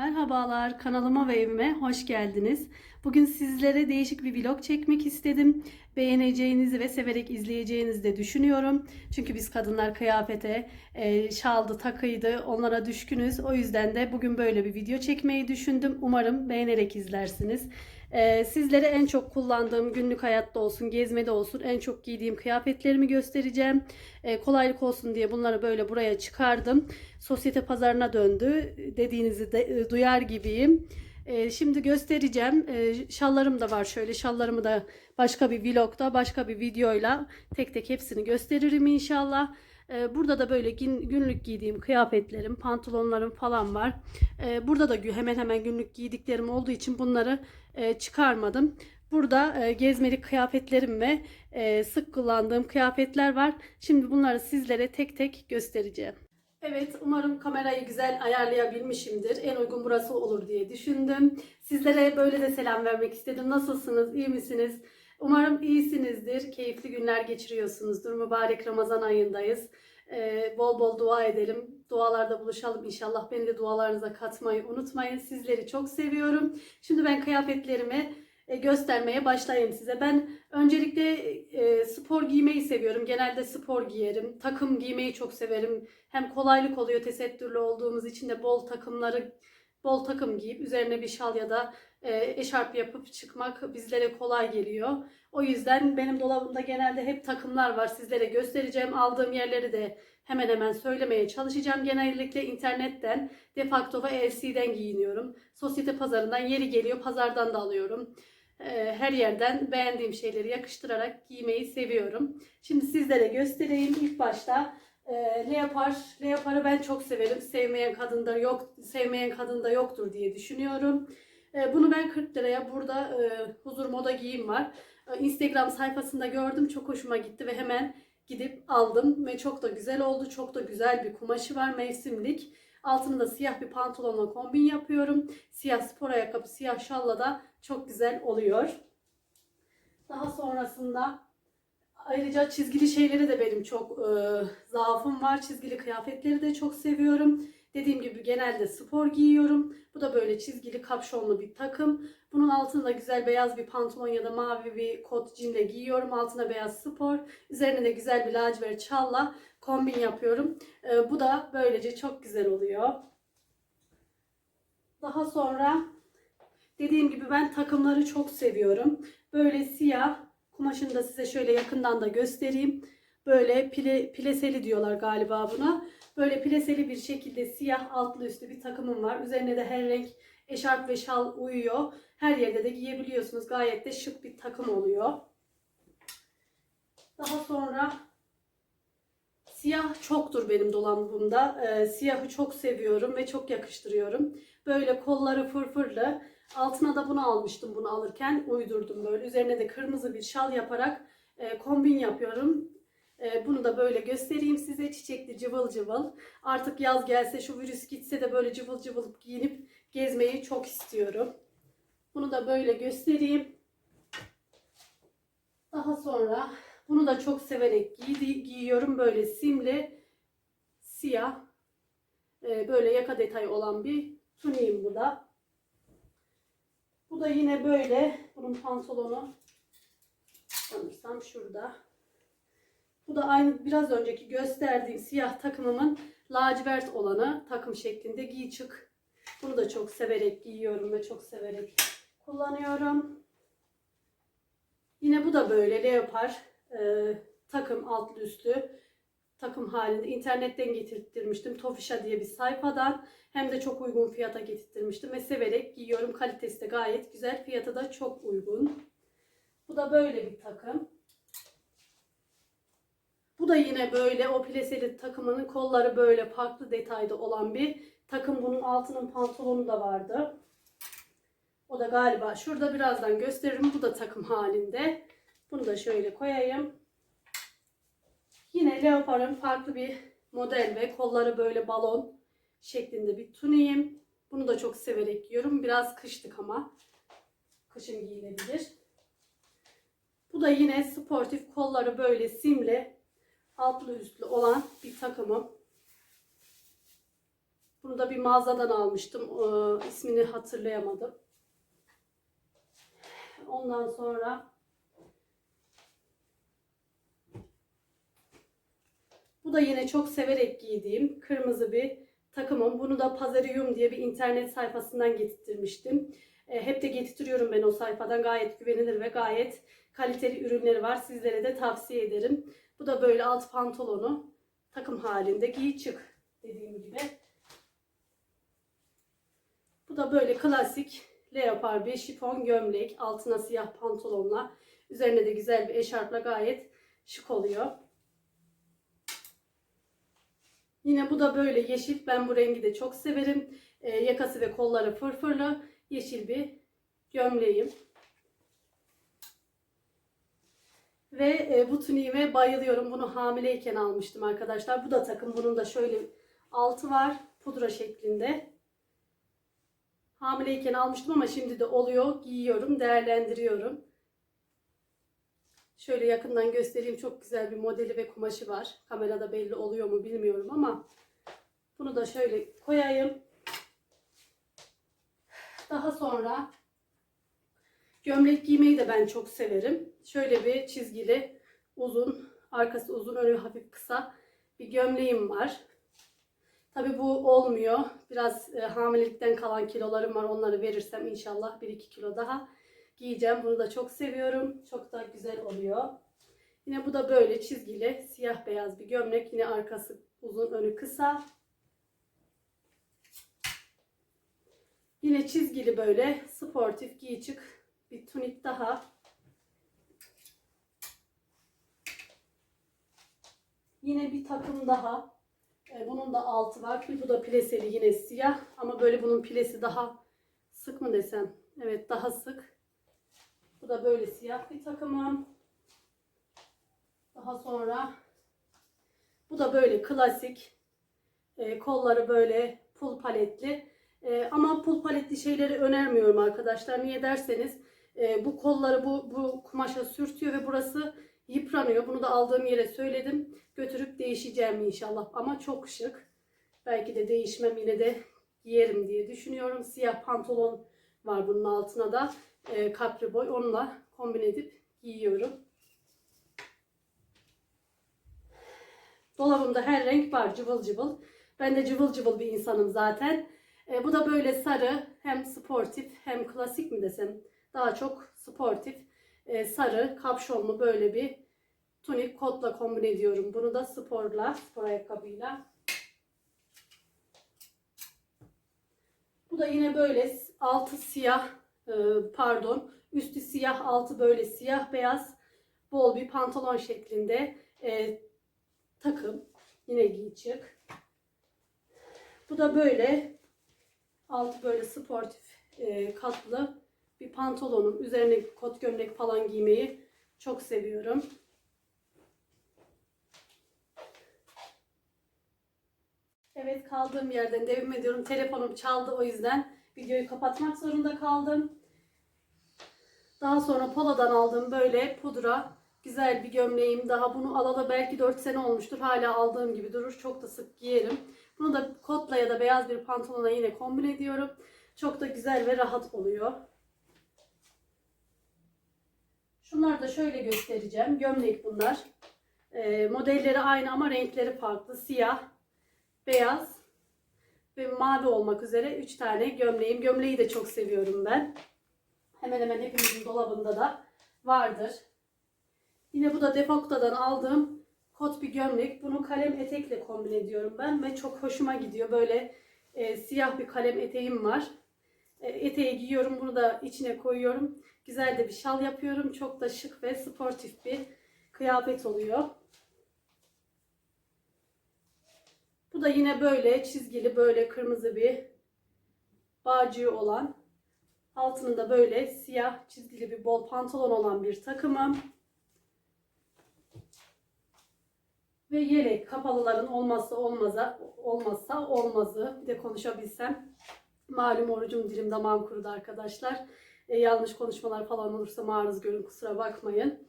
Merhabalar kanalıma ve evime hoş geldiniz. Bugün sizlere değişik bir vlog çekmek istedim. Beğeneceğinizi ve severek izleyeceğinizi de düşünüyorum. Çünkü biz kadınlar kıyafete, e, şaldı, takıydı onlara düşkünüz. O yüzden de bugün böyle bir video çekmeyi düşündüm. Umarım beğenerek izlersiniz. E, sizlere en çok kullandığım günlük hayatta olsun, gezmede olsun en çok giydiğim kıyafetlerimi göstereceğim. E, kolaylık olsun diye bunları böyle buraya çıkardım. Sosyete pazarına döndü. Dediğinizi de, e, duyar gibiyim. E, şimdi göstereceğim. E, şallarım da var şöyle. Şallarımı da başka bir vlogda, başka bir videoyla tek tek hepsini gösteririm inşallah. E, burada da böyle gün- günlük giydiğim kıyafetlerim, pantolonlarım falan var. E, burada da hemen hemen günlük giydiklerim olduğu için bunları e, çıkarmadım. Burada e, gezmelik kıyafetlerim ve e, sık kullandığım kıyafetler var. Şimdi bunları sizlere tek tek göstereceğim. Evet, umarım kamerayı güzel ayarlayabilmişimdir. En uygun burası olur diye düşündüm. Sizlere böyle de selam vermek istedim. Nasılsınız, iyi misiniz? Umarım iyisinizdir, keyifli günler geçiriyorsunuzdur. Mübarek Ramazan ayındayız. Ee, bol bol dua edelim. Dualarda buluşalım inşallah. Beni de dualarınıza katmayı unutmayın. Sizleri çok seviyorum. Şimdi ben kıyafetlerimi e, göstermeye başlayayım size. Ben öncelikle e, spor giymeyi seviyorum. Genelde spor giyerim. Takım giymeyi çok severim. Hem kolaylık oluyor tesettürlü olduğumuz için de bol takımları bol takım giyip üzerine bir şal ya da eşarp yapıp çıkmak bizlere kolay geliyor. O yüzden benim dolabımda genelde hep takımlar var. Sizlere göstereceğim. Aldığım yerleri de hemen hemen söylemeye çalışacağım. Genellikle internetten, Defacto ve LC'den giyiniyorum. Sosyete pazarından yeri geliyor. Pazardan da alıyorum. E, Her yerden beğendiğim şeyleri yakıştırarak giymeyi seviyorum. Şimdi sizlere göstereyim. İlk başta e, leopar, leoparı ben çok severim. Sevmeyen kadında yok, sevmeyen kadında yoktur diye düşünüyorum. E, bunu ben 40 liraya burada e, Huzur Moda Giyim var. E, Instagram sayfasında gördüm. Çok hoşuma gitti ve hemen gidip aldım ve çok da güzel oldu. Çok da güzel bir kumaşı var mevsimlik. Altını da siyah bir pantolonla kombin yapıyorum. Siyah spor ayakkabı, siyah şalla da çok güzel oluyor. Daha sonrasında ayrıca çizgili şeyleri de benim çok e, zaafım var. Çizgili kıyafetleri de çok seviyorum. Dediğim gibi genelde spor giyiyorum. Bu da böyle çizgili kapşonlu bir takım. Bunun altında güzel beyaz bir pantolon ya da mavi bir kot cinle giyiyorum. Altına beyaz spor. Üzerine de güzel bir lacivert çalla kombin yapıyorum. E, bu da böylece çok güzel oluyor. Daha sonra dediğim gibi ben takımları çok seviyorum. Böyle siyah kumaşını da size şöyle yakından da göstereyim. Böyle pile, pileseli diyorlar galiba buna. Böyle pileseli bir şekilde siyah altlı üstü bir takımım var. Üzerine de her renk eşarp ve şal uyuyor. Her yerde de giyebiliyorsunuz. Gayet de şık bir takım oluyor. Daha sonra siyah çoktur benim dolabımda. Ee, siyahı çok seviyorum ve çok yakıştırıyorum. Böyle kolları fırfırlı. Altına da bunu almıştım bunu alırken. Uydurdum böyle. Üzerine de kırmızı bir şal yaparak e, kombin yapıyorum. E, bunu da böyle göstereyim size. Çiçekli cıvıl cıvıl. Artık yaz gelse şu virüs gitse de böyle cıvıl cıvıl giyinip gezmeyi çok istiyorum. Bunu da böyle göstereyim. Daha sonra bunu da çok severek giydi, giyiyorum. Böyle simli, siyah, e, böyle yaka detayı olan bir tuniğim bu da. Bu da yine böyle. Bunun pantolonu sanırsam şurada. Bu da aynı biraz önceki gösterdiğim siyah takımımın lacivert olanı takım şeklinde giy çık. Bunu da çok severek giyiyorum ve çok severek kullanıyorum. Yine bu da böyle leopar e, takım altlı üstlü takım halinde internetten getirttirmiştim. Tofişa diye bir sayfadan hem de çok uygun fiyata getirttirmiştim ve severek giyiyorum. Kalitesi de gayet güzel. Fiyatı da çok uygun. Bu da böyle bir takım. Da yine böyle o pleseli takımının kolları böyle farklı detayda olan bir takım. Bunun altının pantolonu da vardı. O da galiba şurada birazdan gösteririm. Bu da takım halinde. Bunu da şöyle koyayım. Yine leoparın farklı bir model ve kolları böyle balon şeklinde bir tuniğim. Bunu da çok severek giyiyorum. Biraz kışlık ama kışın giyilebilir. Bu da yine sportif kolları böyle simli altlı üstlü olan bir takımım. Bunu da bir mağazadan almıştım. Ee, ismini hatırlayamadım. Ondan sonra bu da yine çok severek giydiğim kırmızı bir takımım. Bunu da Pazarium diye bir internet sayfasından getirtmiştim. E, hep de getirtiyorum ben o sayfadan. Gayet güvenilir ve gayet kaliteli ürünleri var. Sizlere de tavsiye ederim. Bu da böyle alt pantolonu takım halinde giy çık dediğim gibi. Bu da böyle klasik leopar bir şifon gömlek. Altına siyah pantolonla. Üzerine de güzel bir eşarpla gayet şık oluyor. Yine bu da böyle yeşil. Ben bu rengi de çok severim. Ee, yakası ve kolları fırfırlı. Yeşil bir gömleğim. Ve e, bu tuniğime bayılıyorum. Bunu hamileyken almıştım arkadaşlar. Bu da takım. Bunun da şöyle altı var. Pudra şeklinde. Hamileyken almıştım ama şimdi de oluyor. Giyiyorum, değerlendiriyorum. Şöyle yakından göstereyim. Çok güzel bir modeli ve kumaşı var. Kamerada belli oluyor mu bilmiyorum ama bunu da şöyle koyayım. Daha sonra gömlek giymeyi de ben çok severim. Şöyle bir çizgili, uzun, arkası uzun, önü hafif kısa bir gömleğim var. Tabi bu olmuyor. Biraz e, hamilelikten kalan kilolarım var. Onları verirsem inşallah 1-2 kilo daha giyeceğim. Bunu da çok seviyorum. Çok da güzel oluyor. Yine bu da böyle çizgili siyah beyaz bir gömlek. Yine arkası uzun önü kısa. Yine çizgili böyle sportif giy çık bir tunik daha. Yine bir takım daha. E, Bunun da altı var. Bu da pleseli yine siyah. Ama böyle bunun pilesi daha sık mı desem. Evet daha sık. Bu da böyle siyah bir takımım. Daha sonra bu da böyle klasik. E, kolları böyle pul paletli. E, ama pul paletli şeyleri önermiyorum arkadaşlar. Niye derseniz e, bu kolları bu, bu kumaşa sürtüyor ve burası yıpranıyor. Bunu da aldığım yere söyledim. Götürüp değişeceğim inşallah. Ama çok şık. Belki de değişmem yine de giyerim diye düşünüyorum. Siyah pantolon var bunun altına da. E, kapri boy. Onunla kombin edip giyiyorum. Dolabımda her renk var cıvıl cıvıl. Ben de cıvıl cıvıl bir insanım zaten. E, bu da böyle sarı hem sportif hem klasik mi desem daha çok sportif e, sarı kapşonlu böyle bir tunik kotla kombin ediyorum. Bunu da sporla, spor ayakkabıyla. Bu da yine böyle altı siyah e, pardon üstü siyah altı böyle siyah beyaz bol bir pantolon şeklinde e, takım. Yine giy çık. Bu da böyle altı böyle sportif e, katlı bir pantolonum. Üzerine kot gömlek falan giymeyi çok seviyorum. Evet kaldığım yerden devam ediyorum. Telefonum çaldı o yüzden videoyu kapatmak zorunda kaldım. Daha sonra Pola'dan aldığım böyle pudra güzel bir gömleğim. Daha bunu alalı belki 4 sene olmuştur. Hala aldığım gibi durur. Çok da sık giyerim. Bunu da kotla ya da beyaz bir pantolona yine kombin ediyorum. Çok da güzel ve rahat oluyor. Şunları da şöyle göstereceğim. Gömlek bunlar. Ee, modelleri aynı ama renkleri farklı. Siyah, beyaz ve mavi olmak üzere 3 tane gömleğim. Gömleği de çok seviyorum ben. Hemen hemen hepimizin dolabında da vardır. Yine bu da Defokta'dan aldığım kot bir gömlek. Bunu kalem etekle kombin ediyorum ben ve çok hoşuma gidiyor. Böyle e, siyah bir kalem eteğim var. E, eteği giyiyorum. Bunu da içine koyuyorum. Güzel de bir şal yapıyorum. Çok da şık ve sportif bir kıyafet oluyor. Bu da yine böyle çizgili böyle kırmızı bir bağcığı olan altında böyle siyah çizgili bir bol pantolon olan bir takımım. Ve yelek kapalıların olmazsa olmaza olmazsa olmazı. Bir de konuşabilsem. Malum orucum dilim damağım kurudu arkadaşlar. E, yanlış konuşmalar falan olursa maruz görün kusura bakmayın.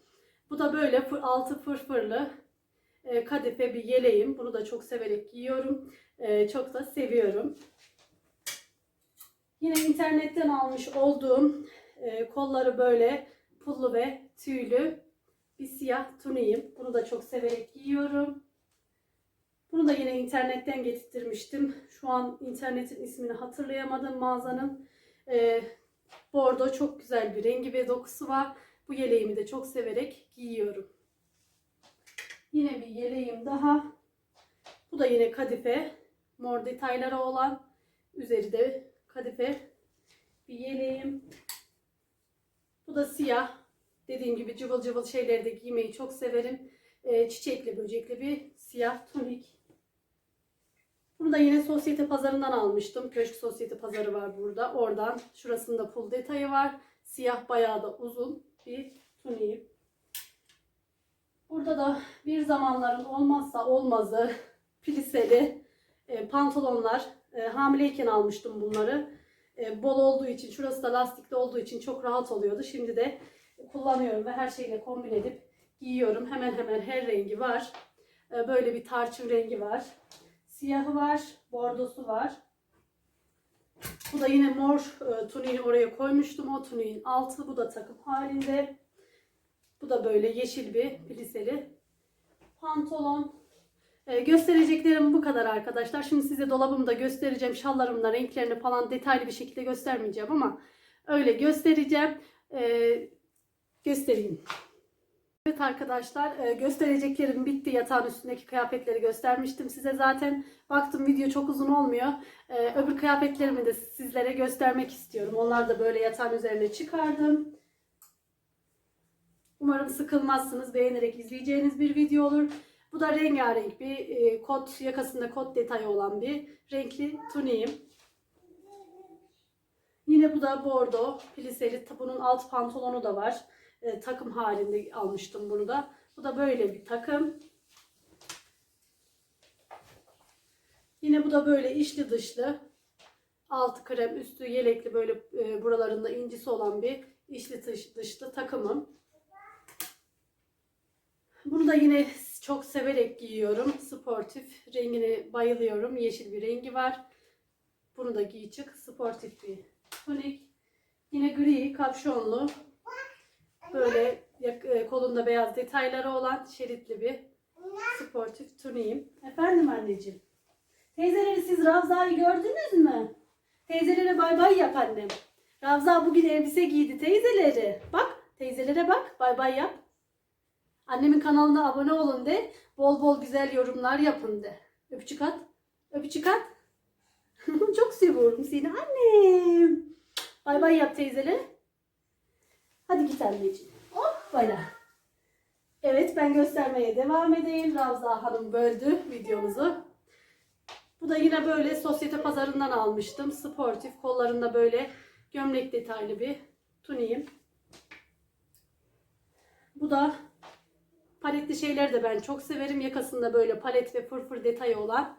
Bu da böyle altı fırfırlı e, kadife bir yeleğim. Bunu da çok severek giyiyorum. E, çok da seviyorum. Yine internetten almış olduğum e, kolları böyle pullu ve tüylü bir siyah tuniyim. Bunu da çok severek giyiyorum. Bunu da yine internetten getirtmiştim. Şu an internetin ismini hatırlayamadım mağazanın. E, bordo çok güzel bir rengi ve dokusu var. Bu yeleğimi de çok severek giyiyorum. Yine bir yeleğim daha. Bu da yine kadife. Mor detayları olan. Üzeri de kadife bir yeleğim. Bu da siyah. Dediğim gibi cıvıl cıvıl şeyleri de giymeyi çok severim. Ee, çiçekli böcekli bir siyah tunik. Bunu da yine sosyete pazarından almıştım. Köşk sosyete pazarı var burada. Oradan şurasında pul detayı var. Siyah bayağı da uzun bir tuniğim. Burada da bir zamanların olmazsa olmazı pliseli e, pantolonlar. E, hamileyken almıştım bunları. E, bol olduğu için, şurası da lastikli olduğu için çok rahat oluyordu. Şimdi de kullanıyorum ve her şeyle kombin edip giyiyorum. Hemen hemen her rengi var. E, böyle bir tarçın rengi var. Siyahı var, bordosu var. Bu da yine mor e, tuniğini oraya koymuştum. O tuniğin altı. Bu da takım halinde. Bu da böyle yeşil bir pliseli pantolon. Ee, göstereceklerim bu kadar arkadaşlar. Şimdi size dolabımda göstereceğim. Şallarımda renklerini falan detaylı bir şekilde göstermeyeceğim ama öyle göstereceğim. Ee, göstereyim. Evet arkadaşlar e, göstereceklerim bitti. Yatağın üstündeki kıyafetleri göstermiştim size zaten. Baktım video çok uzun olmuyor. Ee, öbür kıyafetlerimi de sizlere göstermek istiyorum. Onlar da böyle yatağın üzerine çıkardım. Umarım sıkılmazsınız. Beğenerek izleyeceğiniz bir video olur. Bu da rengarenk bir e, kot, yakasında kot detayı olan bir renkli tuniğim. Yine bu da bordo pliseli. Bunun alt pantolonu da var. E, takım halinde almıştım bunu da. Bu da böyle bir takım. Yine bu da böyle içli dışlı. Altı krem, üstü yelekli böyle e, buralarında incisi olan bir içli dış- dışlı takımım. Bunu da yine çok severek giyiyorum. Sportif. Rengine bayılıyorum. Yeşil bir rengi var. Bunu da giy çık. Sportif bir tonik. Yine gri kapşonlu. Böyle e, kolunda beyaz detayları olan şeritli bir sportif tuniğim. Efendim anneciğim. Teyzeleri siz Ravza'yı gördünüz mü? Teyzelere bay bay yap annem. Ravza bugün elbise giydi teyzeleri. Bak teyzelere bak bay bay yap. Annemin kanalına abone olun de. Bol bol güzel yorumlar yapın de. Öpücük at. Öpücük at. Çok seviyorum seni annem. Bay bay yap teyzele. Hadi git anneciğim. Hop böyle. Evet ben göstermeye devam edeyim. Ravza Hanım böldü videomuzu. Bu da yine böyle sosyete pazarından almıştım. Sportif kollarında böyle gömlek detaylı bir tuniğim. Bu da Paletli şeyleri de ben çok severim. Yakasında böyle palet ve fırfır detayı olan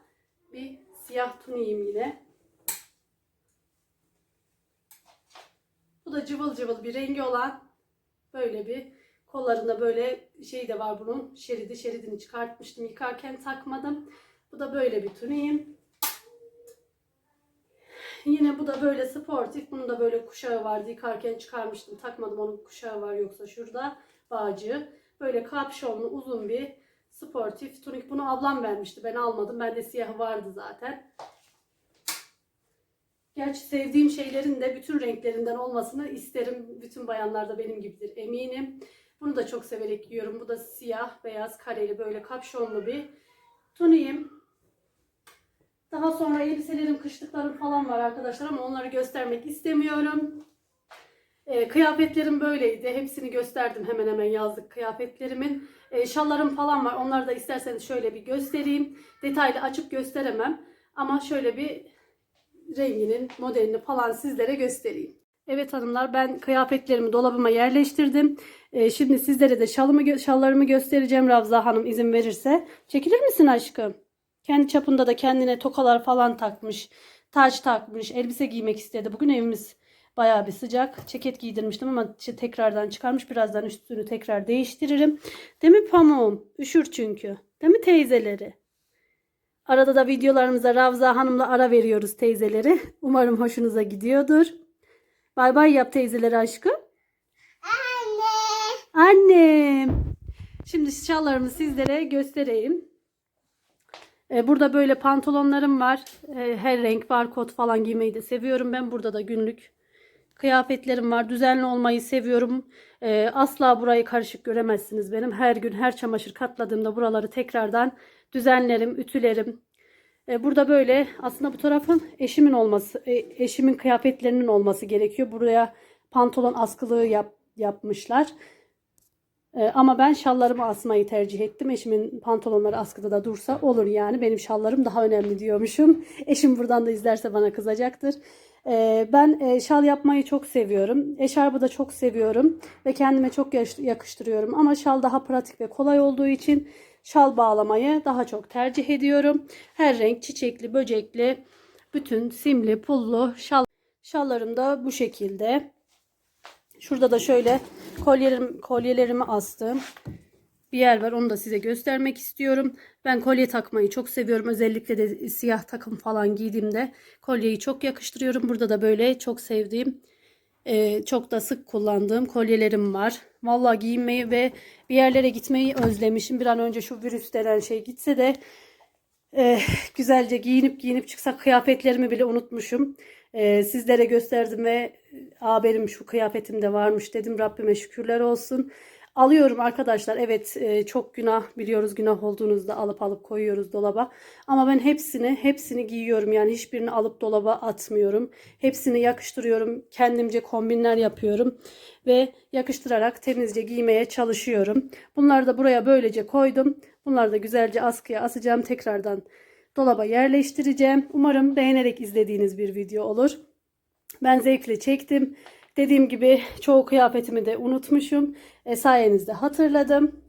bir siyah tuniğim yine. Bu da cıvıl cıvıl bir rengi olan böyle bir kollarında böyle şey de var bunun şeridi. Şeridini çıkartmıştım yıkarken takmadım. Bu da böyle bir tuniğim. Yine bu da böyle sportif. Bunun da böyle kuşağı vardı. Yıkarken çıkarmıştım. Takmadım onun kuşağı var yoksa şurada bağcığı. Böyle kapşonlu uzun bir sportif tunik. Bunu ablam vermişti. Ben almadım. Bende siyahı vardı zaten. Gerçi sevdiğim şeylerin de bütün renklerinden olmasını isterim. Bütün bayanlar da benim gibidir eminim. Bunu da çok severek giyiyorum. Bu da siyah, beyaz, kareli böyle kapşonlu bir tuniğim. Daha sonra elbiselerim, kışlıklarım falan var arkadaşlar ama onları göstermek istemiyorum. E, kıyafetlerim böyleydi. Hepsini gösterdim hemen hemen yazlık kıyafetlerimin. E, şallarım falan var. Onları da isterseniz şöyle bir göstereyim. Detaylı açıp gösteremem. Ama şöyle bir renginin, modelini falan sizlere göstereyim. Evet hanımlar ben kıyafetlerimi dolabıma yerleştirdim. E, şimdi sizlere de şalımı, şallarımı göstereceğim Ravza Hanım izin verirse. Çekilir misin aşkım? Kendi çapında da kendine tokalar falan takmış. Taç takmış. Elbise giymek istedi. Bugün evimiz Bayağı bir sıcak. Ceket giydirmiştim ama işte tekrardan çıkarmış. Birazdan üstünü tekrar değiştiririm. Değil mi pamuğum? Üşür çünkü. Değil mi teyzeleri? Arada da videolarımıza Ravza Hanım'la ara veriyoruz teyzeleri. Umarım hoşunuza gidiyordur. Bay bay yap teyzeleri aşkım. Anne. Annem. Şimdi şallarımı sizlere göstereyim. Ee, Burada böyle pantolonlarım var. Ee, Her renk var. Kot falan giymeyi de seviyorum. Ben burada da günlük kıyafetlerim var. Düzenli olmayı seviyorum. Ee, Asla burayı karışık göremezsiniz benim. Her gün her çamaşır katladığımda buraları tekrardan düzenlerim, ütülerim. Ee, Burada böyle aslında bu tarafın eşimin olması, e, eşimin kıyafetlerinin olması gerekiyor. Buraya pantolon askılığı yap, yapmışlar. Ee, ama ben şallarımı asmayı tercih ettim. Eşimin pantolonları askıda da dursa olur yani. Benim şallarım daha önemli diyormuşum. Eşim buradan da izlerse bana kızacaktır. Ben e, şal yapmayı çok seviyorum. Eşarbı da çok seviyorum. Ve kendime çok yakıştırıyorum. Ama şal daha pratik ve kolay olduğu için şal bağlamayı daha çok tercih ediyorum. Her renk çiçekli, böcekli, bütün simli, pullu şal şallarım da bu şekilde. Şurada da şöyle kolyelerim, kolyelerimi astım. Bir yer var onu da size göstermek istiyorum. Ben kolye takmayı çok seviyorum. Özellikle de siyah takım falan giydiğimde kolyeyi çok yakıştırıyorum. Burada da böyle çok sevdiğim, e, çok da sık kullandığım kolyelerim var. Vallahi giyinmeyi ve bir yerlere gitmeyi özlemişim. Bir an önce şu virüs denen şey gitse de e, güzelce giyinip giyinip çıksak kıyafetlerimi bile unutmuşum. E, sizlere gösterdim ve Aa benim şu kıyafetim de varmış dedim. Rabbime şükürler olsun. Alıyorum arkadaşlar. Evet e, çok günah biliyoruz günah olduğunuzda alıp alıp koyuyoruz dolaba. Ama ben hepsini hepsini giyiyorum. Yani hiçbirini alıp dolaba atmıyorum. Hepsini yakıştırıyorum. Kendimce kombinler yapıyorum. Ve yakıştırarak temizce giymeye çalışıyorum. Bunları da buraya böylece koydum. Bunları da güzelce askıya asacağım. Tekrardan dolaba yerleştireceğim. Umarım beğenerek izlediğiniz bir video olur. Ben zevkle çektim. Dediğim gibi çoğu kıyafetimi de unutmuşum. E, sayenizde hatırladım.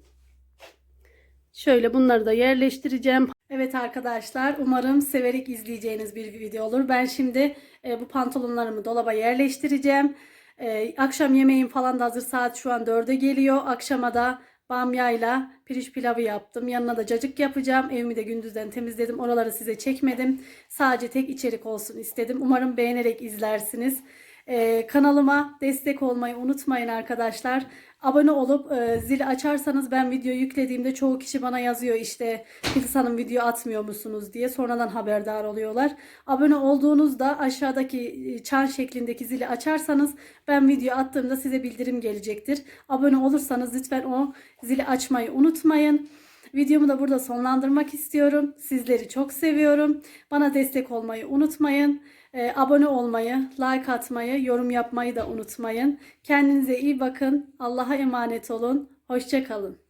Şöyle bunları da yerleştireceğim. Evet arkadaşlar umarım severek izleyeceğiniz bir video olur. Ben şimdi e, bu pantolonlarımı dolaba yerleştireceğim. E, akşam yemeğim falan da hazır. Saat şu an 4'e geliyor. Akşama da bamyayla pirinç pilavı yaptım. Yanına da cacık yapacağım. Evimi de gündüzden temizledim. Oraları size çekmedim. Sadece tek içerik olsun istedim. Umarım beğenerek izlersiniz. Ee, kanalıma destek olmayı unutmayın arkadaşlar. Abone olup e, zili açarsanız ben video yüklediğimde çoğu kişi bana yazıyor işte Filiz Hanım video atmıyor musunuz diye sonradan haberdar oluyorlar. Abone olduğunuzda aşağıdaki e, çan şeklindeki zili açarsanız ben video attığımda size bildirim gelecektir. Abone olursanız lütfen o zili açmayı unutmayın. Videomu da burada sonlandırmak istiyorum. Sizleri çok seviyorum. Bana destek olmayı unutmayın. Ee, abone olmayı, like atmayı, yorum yapmayı da unutmayın. Kendinize iyi bakın. Allah'a emanet olun. Hoşçakalın.